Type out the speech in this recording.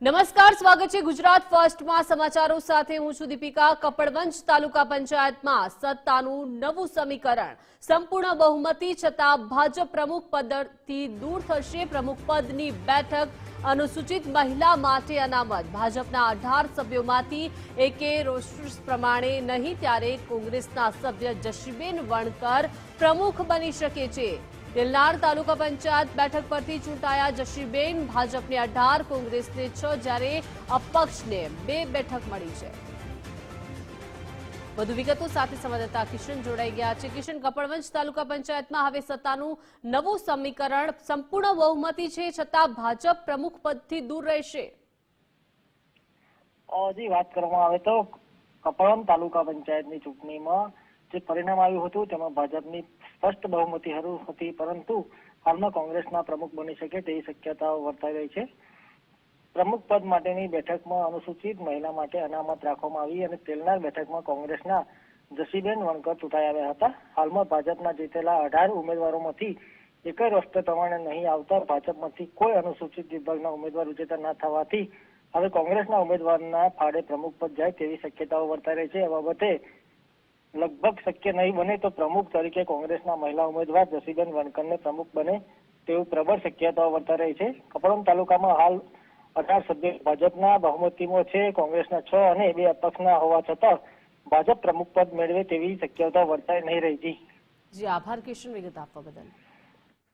નમસ્કાર, સ્વાગત છે ગુજરાત ફર્સ્ટમાં સમાચારો સાથે હું છું દીપિકા. કપડવંજ તાલુકા પંચાયતમાં સત્તાનું નવું સમીકરણ. સંપૂર્ણ બહુમતી છતાં ભાજપ પ્રમુખ પદથી દૂર થશે પ્રમુખ પદની બેઠક. અનુસૂચિત મહિલા માટે અનામત. ભાજપના અઢાર સભ્યોમાંથી એકે રોસ્ટર્સ પ્રમાણે નહીં, ત્યારે કોંગ્રેસના સભ્ય જશીબેન વણકર પ્રમુખ બની શકે છે. તેલનાર તાલુકા પંચાયત બેઠક પરથી ચૂંટાયા જશીબેન. ભાજપને અઢાર, કોંગ્રેસને છ, જ્યારે અપક્ષને બે બેઠક મળી છે. વધુ વિગતો સાથે સંવાદદાતા કિશન જોડાઈ ગયા છે. કિશન, કપડવંજ તાલુકા પંચાયતમાં હવે સત્તાનું નવું સમીકરણ સંપૂર્ણ બહુમતી છે, છતાં ભાજપ પ્રમુખ પદથી દૂર રહેશે. જી, વાત કરવામાં આવે તો કપડવંજ તાલુકા પંચાયતની ચૂંટણીમાં જે પરિણામ આવ્યું હતું, તેમાં ભાજપની સ્પષ્ટ બહુમતી હતી, પરંતુ હાલમાં કોંગ્રેસના પ્રમુખ બની શકે તેવી શક્યતાઓ વર્તાઈ રહી છે. પ્રમુખ પદ માટેની બેઠકમાં અનુસૂચિત મહિલા માટે અનામત રાખવામાં આવી અને તેલનાર બેઠકમાં કોંગ્રેસના જસીબેન વણકર ચૂંટાઈ આવ્યા હતા. હાલમાં ભાજપના જીતેલા અઢાર ઉમેદવારોમાંથી એક જ રોસ્ટર પ્રમાણે નહીં આવતા ભાજપમાંથી કોઈ અનુસૂચિત વિભાગના ઉમેદવાર વિજેતા ના થવાથી હવે કોંગ્રેસના ઉમેદવારના ફાળે પ્રમુખ પદ જાય તેવી શક્યતાઓ વર્તાઈ રહી છે. એ બાબતે લગભગ શક્ય નહીં બને તો પ્રમુખ તરીકે કોંગ્રેસના મહિલા ઉમેદવાર જસીબેન વણકરને પ્રમુખ બને તેવું પ્રબળ શક્યતાઓ વર્તાઈ રહી છે. કપડવંજ તાલુકામાં હાલ અઢાર સભ્ય ભાજપના બહુમતીમાં છે. કોંગ્રેસના છ અને બે અપક્ષના હોવા છતાં ભાજપ પ્રમુખ પદ મેળવે તેવી શક્યતા વર્તાઈ નહીં રહી જી, આભાર કિશન વિગત આપવા બદલ.